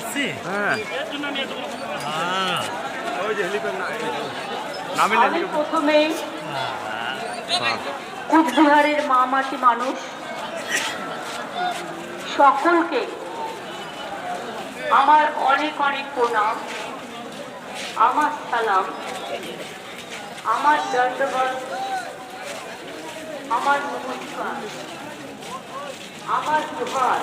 আসছি কুচবিহারের মা মাটি মানুষ। সকলকে আমার অনেক অনেক প্রণাম। আমার সালাম। আমার দণ্ডবল। আমার নমস্কার। আমার জোহার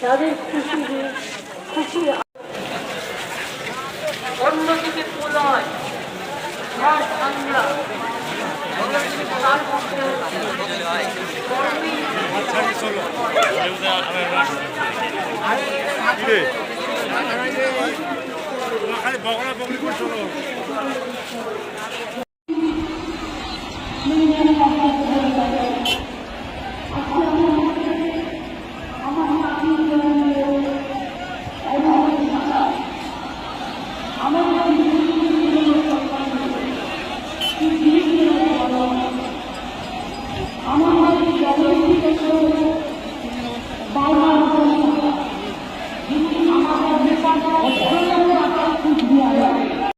তাদের খুশি খুশি অন্যদিকে প্রলয় ঝড় খালি বগলা বগলি করছ